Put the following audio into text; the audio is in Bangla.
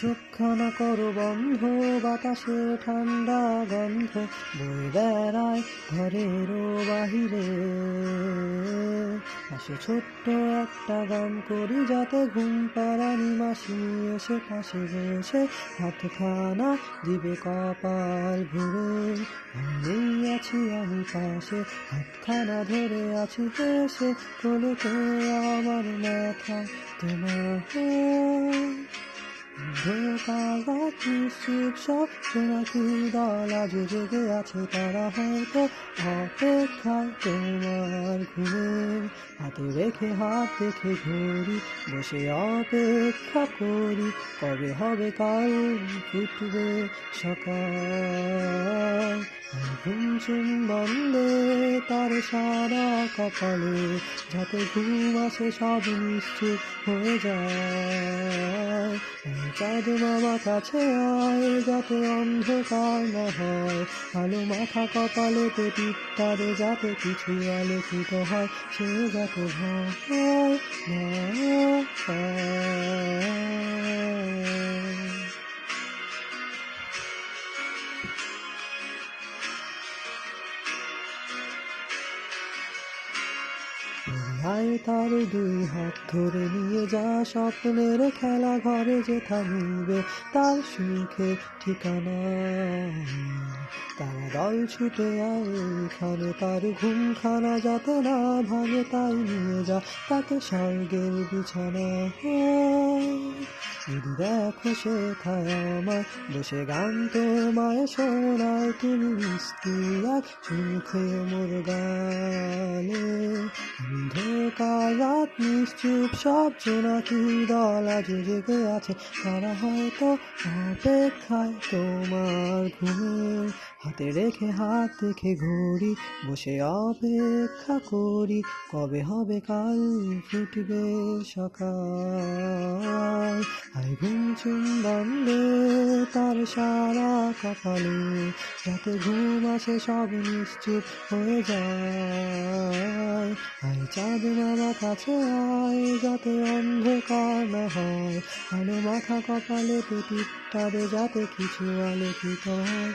চোখখানা করো বন্ধ, বাতাসে ঠান্ডা গন্ধ, বই বেড়ায় ঘরেরও বাহিরে। আসে ছোট্ট একটা গান করি, যাতে ঘুম পাড়ানি মাসি এসে পাশে বসে হাতখানা দিবে কপাল ঘুরে আমি আছি, আমি পাশে হাতখানা ধরে আছি হেসে কোলে তো আমার মাথা তোমার নিশ্চুপ সব সোনাকি দল আজ জেগে আছে তারা হয়তো অপেক্ষায় তোমার ঘুমের হাতে রেখে হাত দেখে ঘড়ি বসে অপেক্ষা করি কবে হবে কাল ফুটবে সকাল। ঘুম চুম বন্ধে তার সারা কপালে, যাতে ঘুম আসে সব নিশ্চুপ হয়ে যায়। চাঁদ মামা কাছে আয়, যাতে অন্ধকার না হয়। আলো মাথা কপালে তো টিপটারে যাতে কিছু আলোকিত হয়, সে যাতে ভয় না হায় তার দুই হাত ধরে নিয়ে যা স্বপ্নের খেলা ঘরে যে থামিবে তার সুখে ঠিকানা। তারা দল ছুটে আয় এখানে তার ঘুমখানা যত না ভাঙে তাই নিয়ে যা তাকে স্বর্গের বিছানা। যদি দেখো সে আমার বসে গান তোমায় শোনায়, তুমি মিষ্টি এক সুখে মোর রাত নিশ্চুপ সব জোনাকি দল আজ জেগে আছে, তারা হয়তো অপেক্ষায় তোমার ঘুমে। হাতে রেখে, হাত দেখে ঘড়ি বসে অপেক্ষা করি, কবে হবে কাল ফুটবে সকাল? বন্ধে, তার সারা কপালে যাতে ঘুম আসে সব নিশ্চুপ হয়ে যায়। আয় চাঁদ মামা কাছে আয়, যাতে অন্ধকার না হয়। আলো মাথা কপালে পেটিটারে যাতে কিছু আলোকিত হয়।